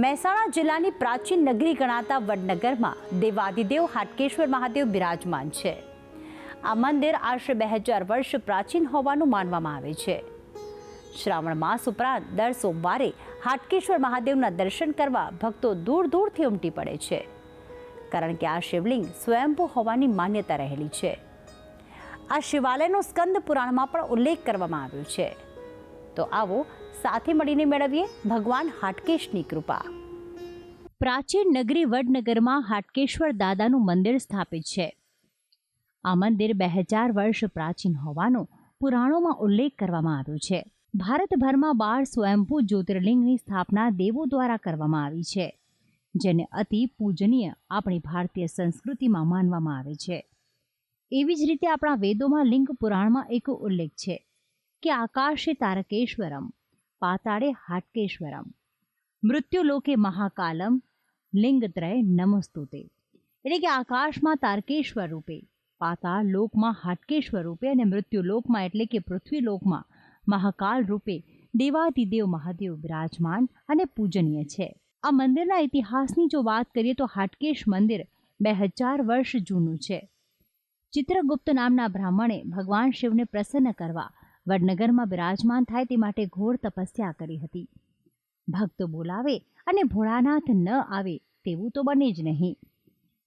મહેસાણા જિલ્લાની પ્રાચીન નગરી ગણાતા વડનગરમાં દેવાદિદેવ હાટકેશ્વર મહાદેવ બિરાજમાન છે. આ મંદિર આશરે બે હજાર વર્ષ પ્રાચીન હોવાનું માનવામાં આવે છે. શ્રાવણ માસ ઉપરાંત દર સોમવારે હાટકેશ્વર મહાદેવના દર્શન કરવા ભક્તો દૂર દૂરથી ઉમટી પડે છે. કારણ કે આ શિવલિંગ સ્વયંભૂ હોવાની માન્યતા રહેલી છે. આ શિવાલયનો સ્કંદ પુરાણમાં પણ ઉલ્લેખ કરવામાં આવ્યો છે. તો આવો સાથે મળીને મેળવીએ ભગવાન હાટકેશની કૃપા. પ્રાચીન નગરી વડનગરમાં હાટકેશ્વર દાદાનું મંદિર સ્થાપિત છે. આ મંદિર બે હજાર વર્ષ પ્રાચીન હોવાનો પુરાણોમાં ઉલ્લેખ કરવામાં આવ્યો છે. ભારતભરમાં બાર સ્વયંભૂ જ્યોતિર્લિંગની સ્થાપના દેવો દ્વારા કરવામાં આવી છે, જેને અતિ પૂજનીય આપણી ભારતીય સંસ્કૃતિમાં માનવામાં આવે છે. એવી જ રીતે આપણા વેદોમાં લિંગ પુરાણમાં એક ઉલ્લેખ છે. કે આકાશે તારકેશ્વરમ, પાતાળે હાટકેશ્વરમ. મૃત્યુલોકે મહાકાલમ, લિંગત્રય નમસ્તુતે. એટલે કે આકાશમાં તારકેશ્વર રૂપે, પાતાળ લોકમાં હાટકેશ્વર રૂપે અને મૃત્યુલોકમાં એટલે કે પૃથ્વીલોકમાં મહાકાલ રૂપે દેવાદિદેવ મહાદેવ બિરાજમાન અને પૂજનીય છે. આ મંદિરના ઇતિહાસની જો વાત કરીએ તો હાટકેશ મંદિર બે હજાર વર્ષ જૂનું છે. ચિત્રગુપ્ત નામના બ્રાહ્મણે ભગવાન શિવને પ્રસન્ન કરવા વડનગરમાં બિરાજમાન થાય તે માટે ઘોર તપસ્યા કરી હતી. ભક્ત બોલાવે અને ભોળાનાથ ન આવે તેવું તો બને જ નહીં.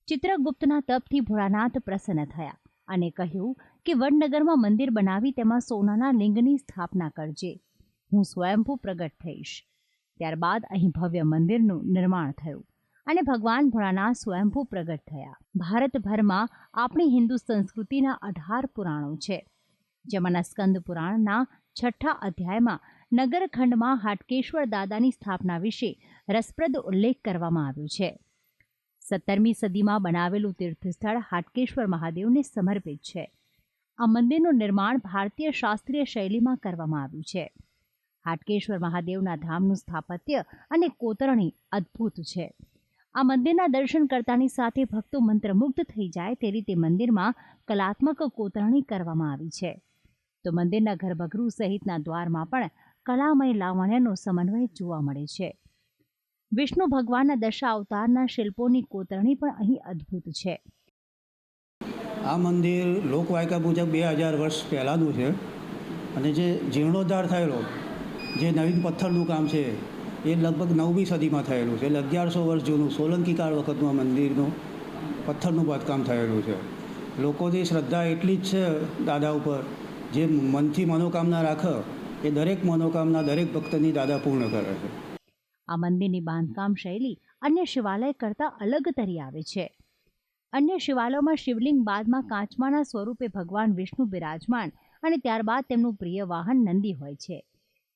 ચિત્રગુપ્તના તપથી ભોળાનાથ પ્રસન્ન થયા અને કહ્યું કે વડનગરમાં મંદિર બનાવી તેમાં સોનાના લિંગની સ્થાપના કરજે. હું સ્વયંભૂ પ્રગટ થઈશ. ત્યારબાદ અહીં ભવ્ય મંદિરનું નિર્માણ થયું અને ભગવાન ભોળાનાથ સ્વયંભૂ પ્રગટ થયા. ભારતભરમાં આપણી હિન્દુ સંસ્કૃતિના અઢાર પુરાણો છે. જેમાંના સ્કંદ પુરાણના છઠ્ઠા અધ્યાયમાં નગરખંડમાં હાટકેશ્વર દાદાની સ્થાપના વિશે રસપ્રદ ઉલ્લેખ કરવામાં આવ્યો છે. સત્તરમી સદીમાં બનાવેલું તીર્થસ્થળ હાટકેશ્વર મહાદેવને સમર્પિત છે. આ મંદિરનું નિર્માણ ભારતીય શાસ્ત્રીય શૈલીમાં કરવામાં આવ્યું છે. હાટકેશ્વર મહાદેવના ધામનું સ્થાપત્ય અને કોતરણી અદ્ભુત છે. આ મંદિરના દર્શન કરતાની સાથે ભક્તો મંત્રમુગ્ધ થઈ જાય તે રીતે મંદિરમાં કલાત્મક કોતરણી કરવામાં આવી છે. તો મંદિરના ગર્ભગૃહ સહિતના દ્વારમાં પણ કલામય લાવણ્યનો સમન્વય જોવા મળે છે. વિષ્ણુ ભગવાનના દશા અવતારના શિલ્પોની કોતરણી પણ અહીં અદ્ભુત છે. આ મંદિર લોકવાયકા મુજબ બે હજાર વર્ષ પહેલાંનું છે અને જે જીર્ણોદ્ધાર થયેલો, જે નવીન પથ્થરનું કામ છે, એ લગભગ નવમી સદીમાં થયેલું છે. એટલે અગિયારસો વર્ષ જૂનું સોલંકી કાળ વખતનું આ મંદિરનું પથ્થરનું બાંધકામ થયેલું છે. લોકોની શ્રદ્ધા એટલી જ છે દાદા ઉપર જે મનથી મનોકામના રાખે, એ દરેક મનોકામના દરેક ભક્તની દાદા પૂર્ણ કરે છે. આ મંદિરની બાંધકામ શૈલી અન્ય શિવાલય કરતાં અલગ તરી આવે છે. અન્ય શિવાલયોમાં શિવલિંગ બાદમાં કાચમાના સ્વરૂપે ભગવાન વિષ્ણુ બિરાજમાન અને ત્યારબાદ તેમનું પ્રિય વાહન નંદી હોય છે.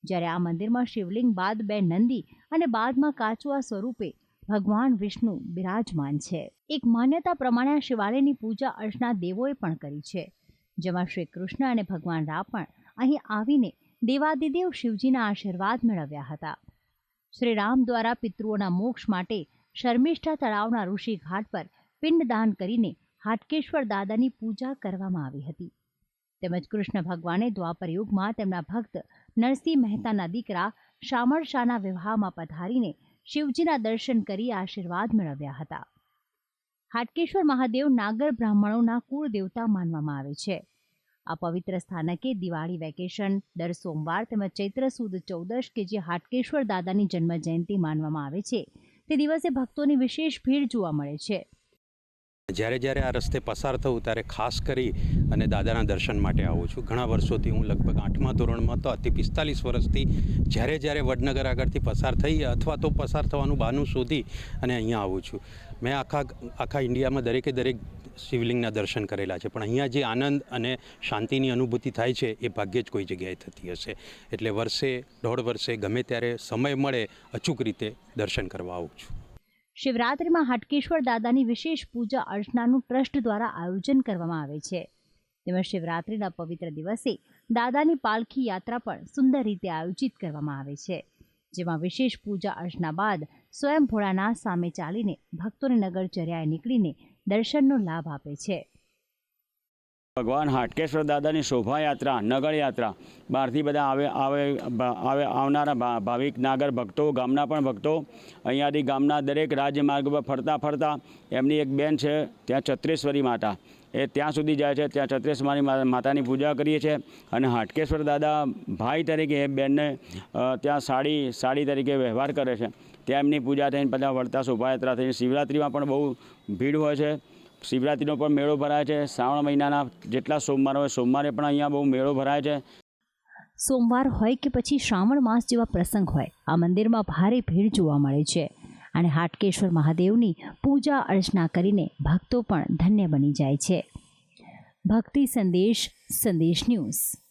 જ્યારે આ મંદિરમાં શિવલિંગ બાદ બે નંદી અને બાદમાં કાચવા સ્વરૂપે ભગવાન વિષ્ણુ બિરાજમાન છે. એક માન્યતા પ્રમાણે આ શિવાલયની પૂજા અર્ચના દેવોએ પણ કરી છે. જેમાં શ્રી કૃષ્ણ અને ભગવાન રામ પણ અહીં આવીને દેવાદિદેવ શિવજીના આશીર્વાદ મેળવ્યા હતા. શ્રી રામ દ્વારા પિતૃઓના મોક્ષ માટે શર્મિષ્ઠા તળાવના ઋષિ ઘાટ પર પિંડદાન કરીને હાટકેશ્વર દાદાની પૂજા કરવામાં આવી હતી. તેમજ કૃષ્ણ ભગવાને દ્વાપર યુગમાં તેમના ભક્ત નરસિંહ મહેતાના દીકરા શામળ શાહના વિવાહમાં પધારીને શિવજીના દર્શન કરી આશીર્વાદ મેળવ્યા હતા. હાટકેશ્વર મહાદેવ નાગર બ્રાહ્મણોના કુળ દેવતા માનવામાં આવે છે. આ પવિત્ર સ્થાનકે દિવાળી વેકેશન દર સોમવાર તેમજ ચૈત્ર સુદ ચૌદશ કે જે હાટકેશ્વર દાદાની જન્મ જયંતિ માનવામાં આવે છે, તે દિવસે ભક્તોની વિશેષ ભીડ જોવા મળે છે. જ્યારે જ્યારે આ રસ્તે પસાર થવું ત્યારે ખાસ કરી અને દાદાના દર્શન માટે આવું છું. ઘણા વર્ષોથી હું લગભગ આઠમા ધોરણમાં તો અતિ પિસ્તાલીસ વર્ષથી જ્યારે જ્યારે વડનગર આગળથી પસાર થઈ અથવા તો પસાર થવાનું બહાનું શોધી અને અહીંયા આવું છું. મેં આખા આખા ઇન્ડિયામાં દરેકે દરેક શિવલિંગના દર્શન કરેલા છે. પણ અહીંયા જે આનંદ અને શાંતિની અનુભૂતિ થાય છે એ ભાગ્યે જ કોઈ જગ્યાએ થતી હશે. એટલે વર્ષે, દોઢ વર્ષે ગમે ત્યારે સમય મળે અચૂક રીતે દર્શન કરવા આવું છું. શિવરાત્રિમાં હાટકેશ્વર દાદાની વિશેષ પૂજા અર્ચનાનું ટ્રસ્ટ દ્વારા આયોજન કરવામાં આવે છે. તેમજ શિવરાત્રિના પવિત્ર દિવસે દાદાની પાલખી યાત્રા પણ સુંદર રીતે આયોજિત કરવામાં આવે છે. જેમાં વિશેષ પૂજા અર્ચના બાદ સ્વયં ભોળાનાથ સામે ચાલીને ભક્તોને નગરચર્યાએ નીકળીને દર્શનનો લાભ આપે છે. ભગવાન હાટકેશ્વર દાદાની શોભાયાત્રા નગર યાત્રા બહારથી બધા આવે આવે આવે, આવનારા ભાવિક, નાગર ભક્તો, ગામના પણ ભક્તો. અહીંયાથી ગામના દરેક રાજમાર્ગ પર ફરતા ફરતા એમની એક બેન છે, ત્યાં છત્રેશ્વરી માતા. એ ત્યાં સુધી જાય છે, ત્યાં છત્રેશ્વરી માતાની પૂજા કરીએ છીએ અને હાટકેશ્વર દાદા ભાઈ તરીકે એ બેનને ત્યાં સાડી સાડી તરીકે વ્યવહાર કરે છે. ત્યાં એમની પૂજા થઈને બધા વળતા શોભાયાત્રા થઈને શિવરાત્રિમાં પણ બહુ ભીડ હોય છે. શિવરાત્રિનો પણ મેળો ભરાય છે. શ્રાવણ મહિનાના જેટલા સોમવાર હોય, સોમવારે પણ અહીંયા બહુ મેળો ભરાય છે. સોમવાર હોય કે પછી શ્રાવણ માસ જેવા પ્રસંગ હોય, આ મંદિરમાં ભારે ભીડ જોવા મળે છે. અને હાટકેશ્વર મહાદેવની પૂજા અર્ચના કરીને ભક્તો પણ ધન્ય બની જાય છે. ભક્તિ સંદેશ સંદેશ ન્યૂઝ.